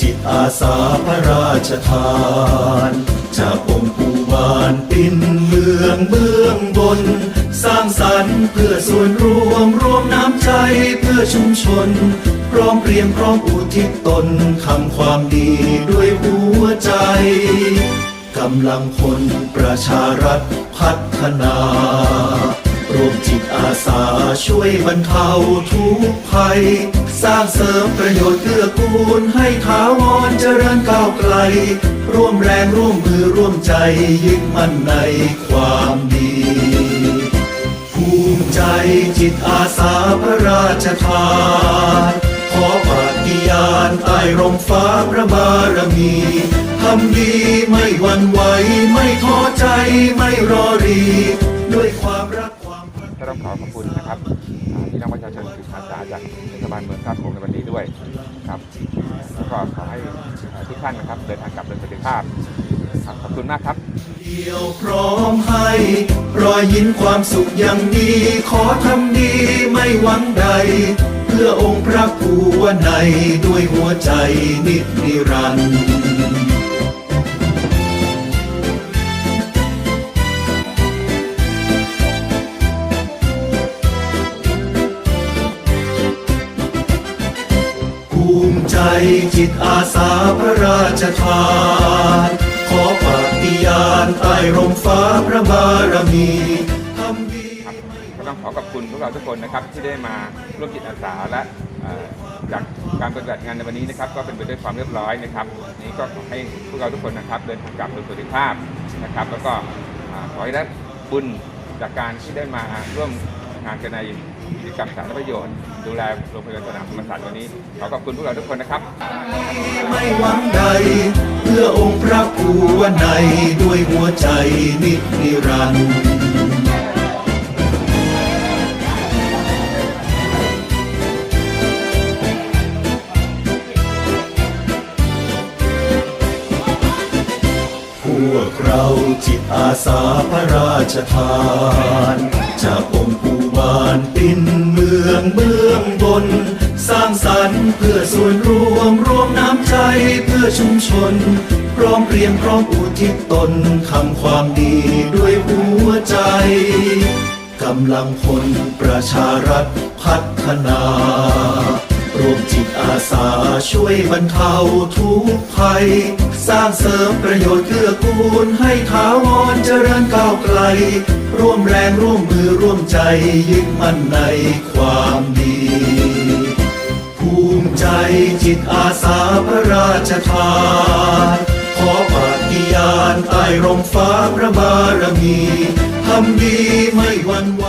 จิตอาสาพระราชทาน จากองค์ปูบานปินเมืองเบื้องบน สร้างสรรค์เพื่อส่วนรวมรวมน้ำใจเพื่อชุมชน พร้อมเรียงพร้อมอุทิศตนทำความดีด้วยหัวใจกำลังคนประชารัฐพัฒนารวมจิตอาสาช่วยบรรเทาทุกภัย สร้างเสริมประโยชน์เกื้อ กูลให้ถาวรเจริญก้าวไกล ร่วมแรงร่วมมือร่วมใจยึดมั่นในความดี ภูมิใจจิตอาสาพระราชทานขอปฏิญาณใต้ร่มฟ้าพระบารมีทำดีไม่หวั่นไหวไม่ท้อใจไม่รอรี ด้วยความรักความก็ต้องขอขอบคุณนะครับอ่าพี่น้องประชาชนจิตอสาจากเทศบาลเมืองท่าโขงในวันนี้ด้วยครับ แล้วก็ขอให้ทุกท่านนะครับเดินทางกลับโดยสวัสดิภาพขอบคุณมากครับเดียวพร้อมให้รอยยิ้มความสุขอย่างดีขอทำดีไม่หวังใด เพื่อองค์พระภูวในด้วยหัวใจนิรันดร์ จจิตอาสาพระราชทาน ขอปฏิญาณใต้ร่มฟ้าพระบารมีทำดีครับก็ต้องขอขอบคุณพวกเราทุกคนนะครับที่ได้มาร่วมจิตอาสาและจากการปฏิบัติงานในวันนี้นะครับ ก็เป็นไปด้วยความเรียบร้อยนะครับนี้ก็ขอให้พวกเราทุกคนนะครับเดินทางกลับโดยสวัสดิภาพนะครับ แล้วก็ขอให้ได้บุญจากการที่ได้มาร่วม งานกันในกิจกรรมสาธารณประโยชน์ ดูแลโรงพยาบาลสนามธรรมศาสตร์วันนี้ ขอขอบคุณพวกเราทุกคนนะครับ ไม่หวังใด เพื่อองค์พระภูวะในด้วยหัวใจนิรันดร์ วกเราจิตอาสาพระราชทานจากองค์ปูบานปินเมืองเบื้องบน สร้างสรรค์เพื่อส่วนรวมรวมน้ำใจเพื่อชุมชน พร้อมเรียงพร้อมอุทิศตนทำความดีด้วยหัวใจกำลังคนประชารัฐพัฒนา รวมจิตอาสาช่วยบรรเทาทุกภัย สร้างเสริมประโยชน์เกื้อกูลให้ถาวรเจริญก้าวไกล ร่วมแรงร่วมมือร่วมใจยึดมั่นในความดี ภูมิใจจิตอาสาพระราชทานขอปฏิญาณใต้ร่มฟ้าพระบารมี ทำดีไม่หวั่นไหว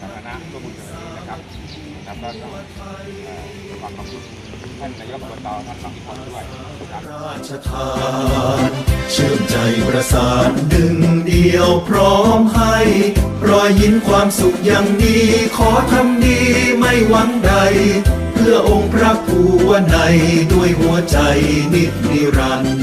ตสาธารณะร่วมบุญกันนี้นะครับนะครับก็ต้องเอ่อขอขอบคุณท่านนายกอบตท่านสองอีกคนด้วยนะครับราชทานเชื่อมใจประสานดึงเดียวพร้อมให้ รอยยิ้มความสุขอย่างดี ขอทำดีไม่หวังใด เพื่อองค์พระภูวในด้วยหัวใจนิจนิรันดร์